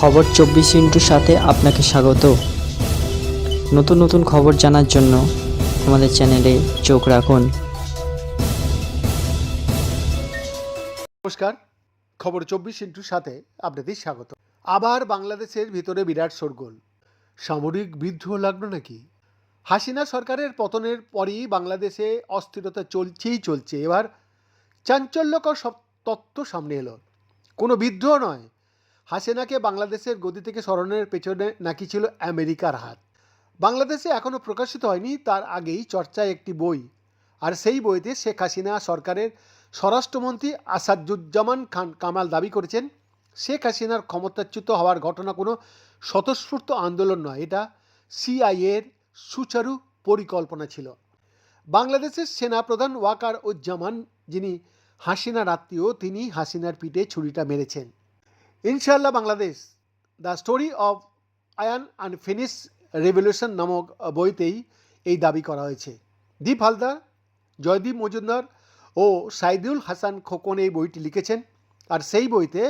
খবর চব্বিশ ইন্টুর সাথে আপনাকে স্বাগত। নতুন নতুন খবর জানার জন্য আমাদের চ্যানেলে চোখ রাখুন। নমস্কার, খবর চব্বিশ ইন্টুর সাথে আপনাদের স্বাগত। আবার বাংলাদেশের ভিতরে বিরাট শোরগোল। সামরিক বিদ্রোহ লাগল নাকি? হাসিনা সরকারের পতনের পরই বাংলাদেশে অস্থিরতা চলছেই চলছে। এবার চাঞ্চল্যকর সব তত্ত্ব সামনে এলো। কোনো বিদ্রোহ নয় হাসিনাকে বাংলাদেশের গদি থেকে সরানোর পেছনে নাকি ছিল আমেরিকার হাত। বাংলাদেশে এখনও প্রকাশিত হয়নি, তার আগেই চর্চায় একটি বই। আর সেই বইতে শেখ হাসিনা সরকারের স্বরাষ্ট্রমন্ত্রী আসাদুজ্জামান খান কামাল দাবি করেছেন, শেখ হাসিনার ক্ষমতাচ্যুত হওয়ার ঘটনা কোনো স্বতঃস্ফূর্ত আন্দোলন নয়, এটা সিআইএর সুচারু পরিকল্পনা ছিল। বাংলাদেশের সেনাপ্রধান ওয়াকার উজ্জামান, যিনি হাসিনার আত্মীয়, তিনি হাসিনার পিঠে ছুরিটা মেরেছেন। ইনশাল্লাহ Bangladesh the story of an unfinished revolution নামক বইতেই এই দাবি করা হয়েছে। দীপ হালদার, জয়দীপ মজুমদার ও সাইদুল হাসান খোকন এই বইটি লিখেছেন। আর সেই বইতে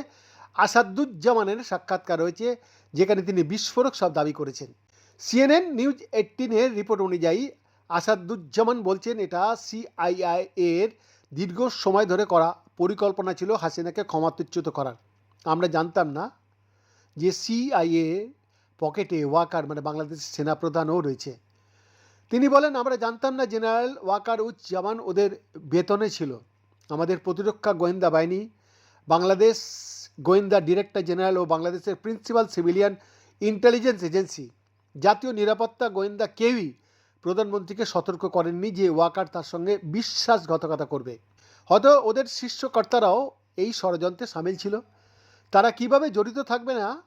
আসাদুজ্জামানের সাক্ষাৎকার রয়েছে, যেখানে তিনি বিস্ফোরক সব দাবি করেছেন। সিএনএন নিউজ এইটিনের রিপোর্ট অনুযায়ী আসাদুজ্জামান বলছেন, এটা সিআইআই এর দীর্ঘ সময় ধরে করা পরিকল্পনা ছিল হাসিনাকে ক্ষমাতুচ্যুত করার। আমরা জানতাম না যে সিআইএ পকেটে ওয়াকার মানে বাংলাদেশের সেনাপ্রধানও রয়েছে। তিনি বলেন, আমরা জানতাম না জেনারেল ওয়াকার উজ্জামান ওদের বেতনে ছিল। আমাদের প্রতিরক্ষা গোয়েন্দা বাহিনী, বাংলাদেশ গোয়েন্দা ডিরেক্টর জেনারেল ও বাংলাদেশের প্রিন্সিপাল সিভিলিয়ান ইন্টেলিজেন্স এজেন্সি। জাতীয় নিরাপত্তা গোয়েন্দা কেউই প্রধানমন্ত্রীকে সতর্ক করেননি যে ওয়াকার তার সঙ্গে বিশ্বাসঘাতকতা করবে। হয়তো ওদের শীর্ষকর্তারাও এই ষড়যন্ত্রে সামিল ছিল। তারা কীভাবে জড়িত থাকবে না?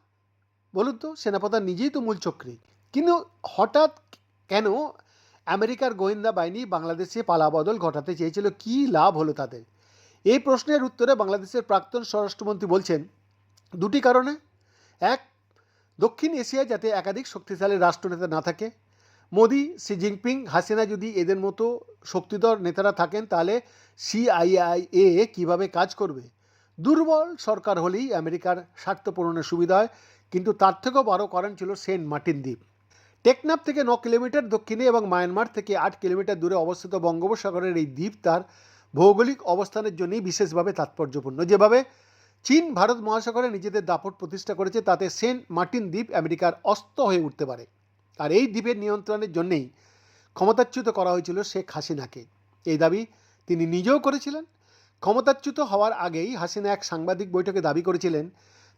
বলুন তো, সেনাপ্রধান নিজেই তো মূল চক্রী। কিন্তু হঠাৎ কেন আমেরিকার গোয়েন্দা বাহিনী বাংলাদেশে পালাবদল ঘটাতে চেয়েছিল? কী লাভ হলো তাদের? এই প্রশ্নের উত্তরে বাংলাদেশের প্রাক্তন স্বরাষ্ট্রমন্ত্রী বলছেন, দুটি কারণে। এক, দক্ষিণ এশিয়ায় যাতে একাধিক শক্তিশালী রাষ্ট্রনেতা না থাকে। মোদি, শি জিনপিং, হাসিনা যদি এদের মতো শক্তিধর নেতারা থাকেন, তাহলে সিআইআইএ কীভাবে কাজ করবে? দুর্বল সরকার হলেই আমেরিকার স্বার্থ পূরণের সুবিধা হয় কিন্তু তার থেকেও বড় কারণ ছিল সেন্ট মার্টিন দ্বীপ। টেকনাফ থেকে ন কিলোমিটার দক্ষিণে এবং মায়ানমার থেকে আট কিলোমিটার দূরে অবস্থিত বঙ্গোপসাগরের এই দ্বীপ তার ভৌগোলিক অবস্থানের জন্যই বিশেষভাবে তাৎপর্যপূর্ণ। যেভাবে চীন, ভারত মহাসাগরে নিজেদের দাপট প্রতিষ্ঠা করেছে, তাতে সেন্ট মার্টিন দ্বীপ আমেরিকার অস্ত হয়ে উঠতে পারে। আর এই দ্বীপের নিয়ন্ত্রণের জন্যেই ক্ষমতাচ্যুত করা হয়েছিল শেখ হাসিনাকে। এই দাবি তিনি নিজেও করেছিলেন ক্ষমতাচ্যুত হওয়ার আগেই হাসিনা এক সাংবাদিক বৈঠকে দাবি করেছিলেন।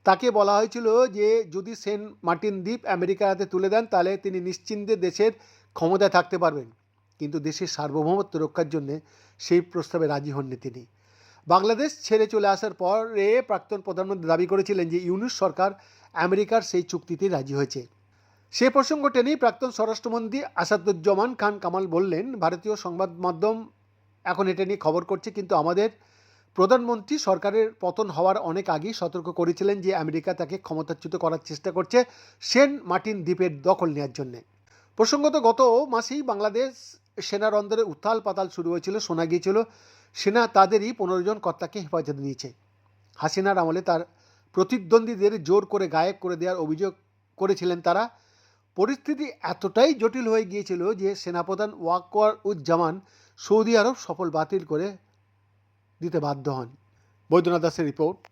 তাকে বলা হয়েছিল যে, যদি সেন্ট মার্টিন দ্বীপ আমেরিকার হাতে তুলে দেন, তাহলে তিনি নিশ্চিন্তে দেশের ক্ষমতায় থাকতে পারবেন। কিন্তু দেশের সার্বভৌমত্ব রক্ষার জন্য সেই প্রস্তাবে রাজি হননি তিনি। বাংলাদেশ ছেড়ে চলে আসার পরে প্রাক্তন প্রধানমন্ত্রী দাবি করেছিলেন যে, ইউনুস সরকার আমেরিকার সেই চুক্তিতে রাজি হয়েছে। সে প্রসঙ্গ টেনেই প্রাক্তন স্বরাষ্ট্রমন্ত্রী আসাদুজ্জামান খান কামাল বললেন, ভারতীয় সংবাদ মাধ্যম এখন এটা নিয়ে খবর করছে, কিন্তু আমাদের প্রধানমন্ত্রী সরকারের পতন হওয়ার অনেক আগেই সতর্ক করেছিলেন যে আমেরিকা তাকে ক্ষমতাচ্যুত করার চেষ্টা করছে সেন্ট মার্টিন দ্বীপের দখল নেওয়ার জন্যে। প্রসঙ্গত গত মাসেই বাংলাদেশ সেনার অন্দরে উত্থাল পাতাল শুরু হয়েছিল, শোনা গিয়েছিল, সেনা তাদেরই পনেরো জন কর্তাকে হেফাজতে নিয়েছে। হাসিনার আমলে তার প্রতিদ্বন্দ্বীদের জোর করে গায়েব করে দেওয়ার অভিযোগ করেছিলেন তারা। পরিস্থিতি এতটাই জটিল হয়ে গিয়েছিল যে সেনাপ্রধান ওয়াকওয়ার উজ্জামান সৌদি আরব সফল বাতিল করে দিতে বাধ্য হন। বৈদ্যনাথ দাসের রিপোর্ট।